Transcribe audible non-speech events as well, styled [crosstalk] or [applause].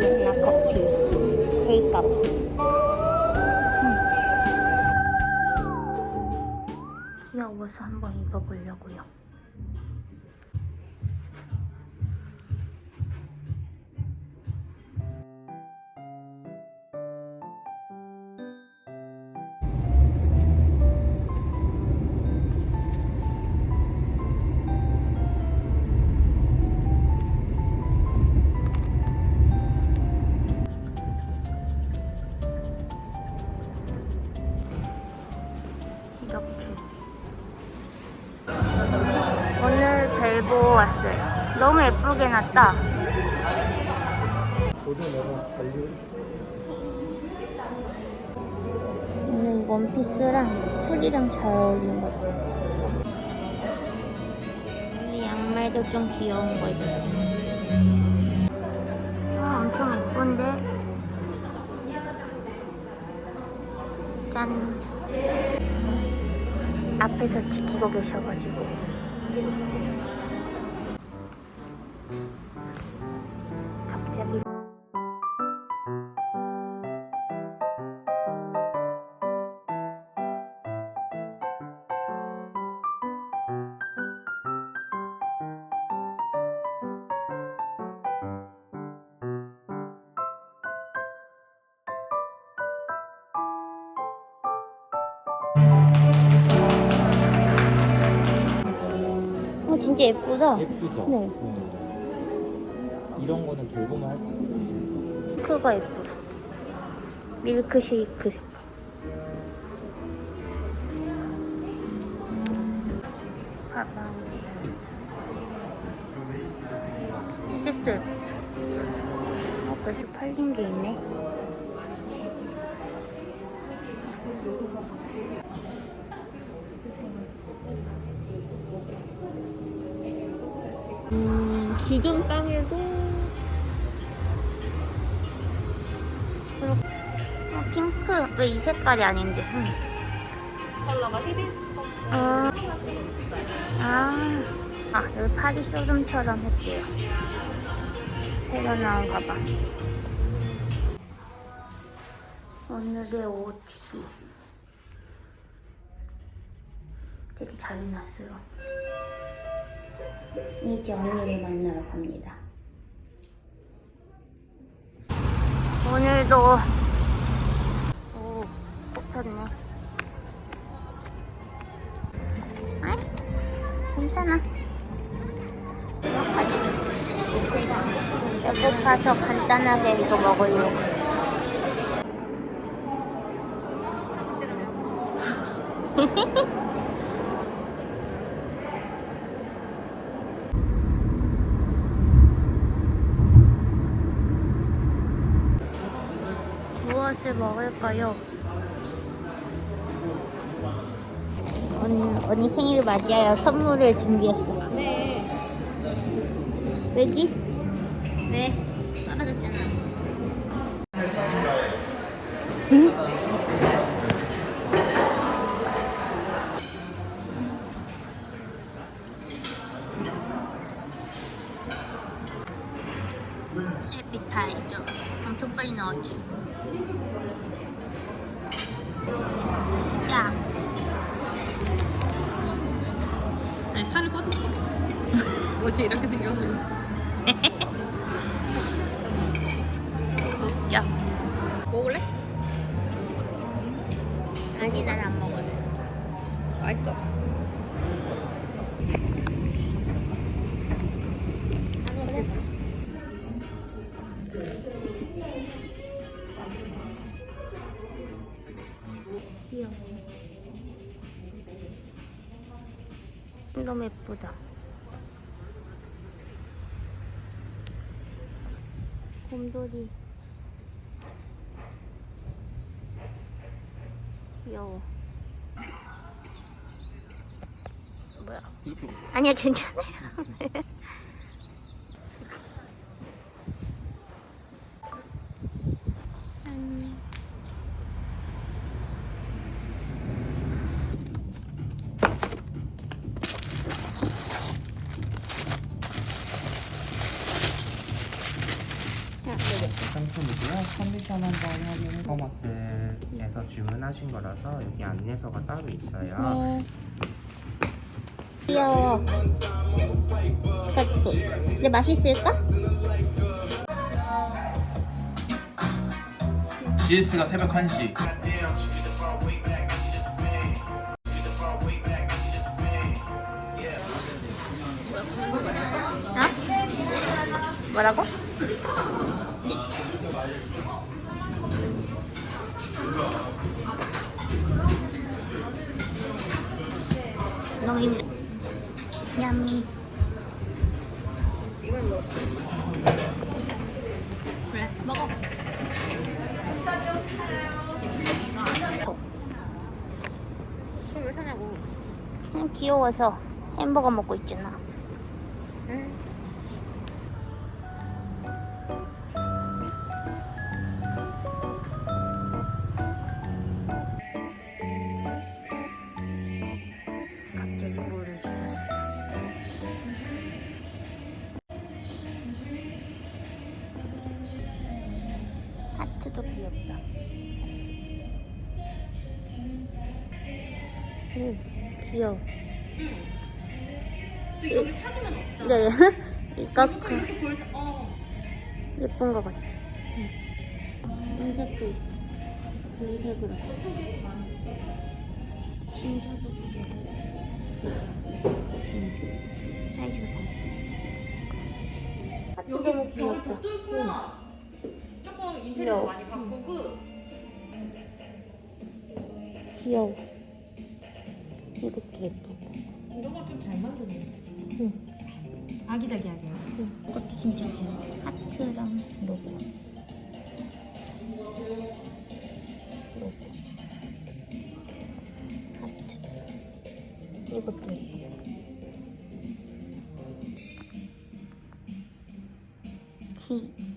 바나나 커피. 테이크아웃 귀여워서 한번 입어보려고요 이렇게. 오늘 델보 왔어요. 너무 예쁘게 났다. 오늘 원피스랑 풀이랑 잘 어울리는 것 같아요. 이 양말도 좀 귀여운 거 있어요. 아, 엄청 예쁜데? 짠 앞에서 지키고 계셔가지고 진짜 예쁘다 예쁘죠? 네. 이런 거는 결국만 할 수 있어요 진짜. 크가 예쁘다 밀크 쉐이크 색깔. 가방 이 색도 예뻐 어, 벌써 팔린 게 있네 기존 땅에도 어, 핑크 왜 이 색깔이 아닌데? 응. 컬러가 히비스커스 아. 아, 아 여기 파리 쇼룸처럼 했대요. 새로 나온 가방 오늘의 OOTD 되게 잘 해놨어요 이제 언니를 만나러 갑니다. 오늘도 오 뽑혔네. 아이 괜찮아. 배고파서 간단하게 이거 먹으려고 [laughs] 무엇을 먹을까요? 언니, 언니 생일을 맞이하여 선물을 준비했어. 네. 왜지? 왜? 떨어졌잖아. 에피타이저 [laughs] 엄청 빨리 나왔지. 옷이 이렇게 생겨서. 웃겨. 먹을래? 아니 난 안 먹을래. 맛있어. 너무 예쁘다. 곰돌이. 귀여워. 뭐야? 아니야 괜찮아요. [laughs] 음. 야, 상품이고요. 컨디션 한번 확인해. 커머스에서 주문하신 거라서 여기 안내서가 따로 있어요. 네. 귀여워. 그치? 근데 맛있을까? GS가 새벽 1시 어? 뭐라고? 너무 힘들. 얌미. 이건 뭐? 그래 먹어. 왜 사냐고. 응, 귀여워서 햄버거 먹고 있잖아. 귀엽다. 오, 귀여워. 또 여기 찾으면 없잖아. 네, 이거 그 이렇게 볼 때, 어. 예쁜 거 같아. 흰색도 있어. 흰색으로. 진주도. 진주. 사이즈가 다. 여기 너무 귀엽다. 조금 인테리어 많이 바꾸고 귀여워. 이렇게 예뻐. 이런 걸 좀 잘 만드네. 응. 아기자기하게. 이것도 진짜 귀여워. 하트랑 로고. 로고. 하트. 이것도 예뻐. 히.